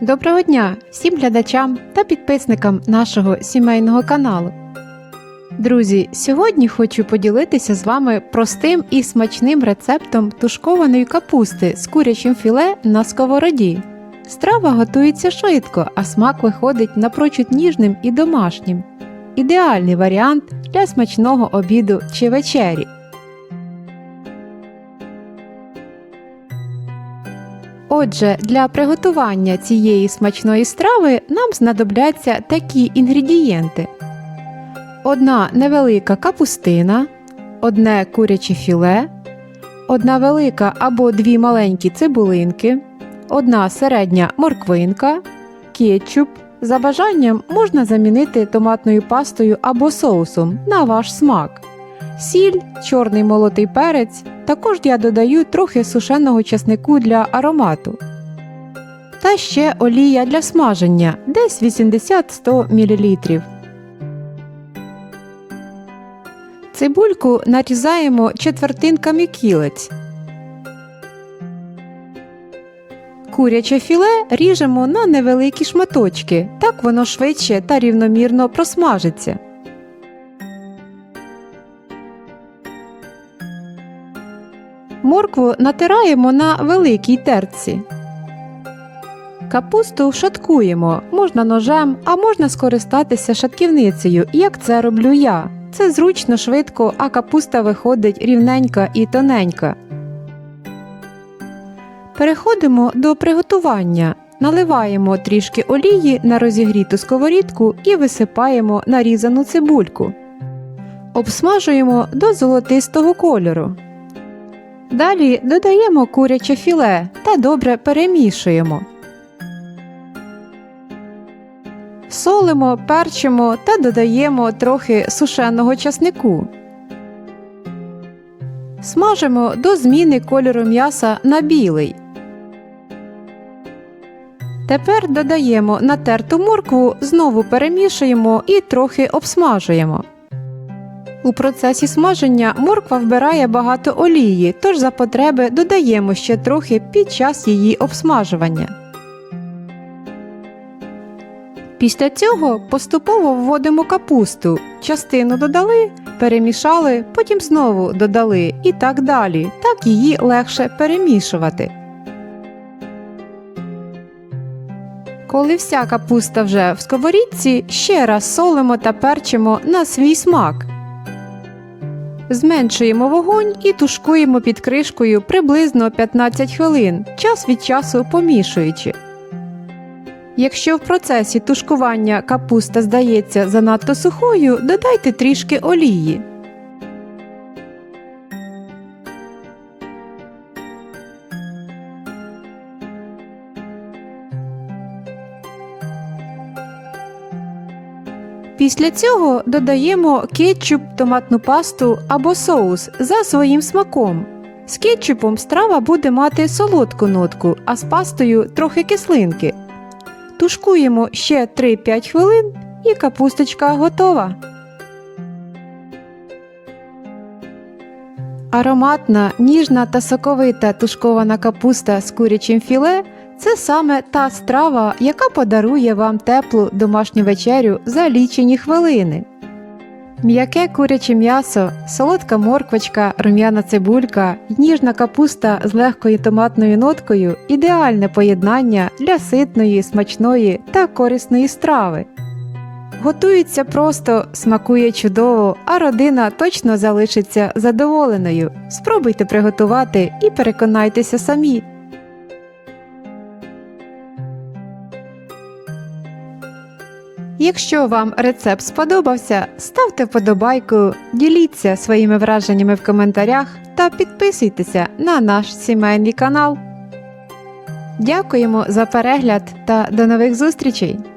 Доброго дня всім глядачам та підписникам нашого сімейного каналу. Друзі, сьогодні хочу поділитися з вами простим і смачним рецептом тушкованої капусти з курячим філе на сковороді. Страва готується швидко, а смак виходить напрочуд ніжним і домашнім. Ідеальний варіант для смачного обіду чи вечері. Отже, для приготування цієї смачної страви нам знадобляться такі інгредієнти: одна невелика капустина, одне куряче філе, одна велика або дві маленькі цибулинки, одна середня морквинка, кетчуп. За бажанням можна замінити томатною пастою або соусом на ваш смак. Сіль, чорний молотий перець. Також я додаю трохи сушеного часнику для аромату. Та ще олія для смаження десь 80-100 мл. Цибульку нарізаємо четвертинками кілець. Куряче філе ріжемо на невеликі шматочки, так воно швидше та рівномірно просмажиться. Моркву натираємо на великій терці. Капусту шаткуємо, можна ножем, а можна скористатися шатківницею, як це роблю я. Це зручно, швидко, а капуста виходить рівненька і тоненька. Переходимо до приготування. Наливаємо трішки олії на розігріту сковорідку і висипаємо нарізану цибульку. Обсмажуємо до золотистого кольору. Далі додаємо куряче філе та добре перемішуємо. Солимо, перчимо та додаємо трохи сушеного часнику. Смажимо до зміни кольору м'яса на білий. Тепер додаємо натерту моркву, знову перемішуємо і трохи обсмажуємо. У процесі смаження морква вбирає багато олії, тож за потреби додаємо ще трохи під час її обсмажування. Після цього поступово вводимо капусту. Частину додали, перемішали, потім знову додали і так далі. Так її легше перемішувати. Коли вся капуста вже в сковорідці, ще раз солимо та перчимо на свій смак. Зменшуємо вогонь і тушкуємо під кришкою приблизно 15 хвилин, час від часу помішуючи. Якщо в процесі тушкування капуста здається занадто сухою, додайте трішки олії. Після цього додаємо кетчуп, томатну пасту або соус за своїм смаком. З кетчупом страва буде мати солодку нотку, а з пастою трохи кислинки. Тушкуємо ще 3-5 хвилин і капусточка готова. Ароматна, ніжна та соковита тушкована капуста з курячим філе це саме та страва, яка подарує вам теплу домашню вечерю за лічені хвилини. М'яке куряче м'ясо, солодка морквочка, рум'яна цибулька, ніжна капуста з легкою томатною ноткою ідеальне поєднання для ситної, смачної та корисної страви. Готується просто, смакує чудово, а родина точно залишиться задоволеною. Спробуйте приготувати і переконайтеся самі. Якщо вам рецепт сподобався, ставте вподобайку, діліться своїми враженнями в коментарях та підписуйтеся на наш сімейний канал. Дякуємо за перегляд та до нових зустрічей!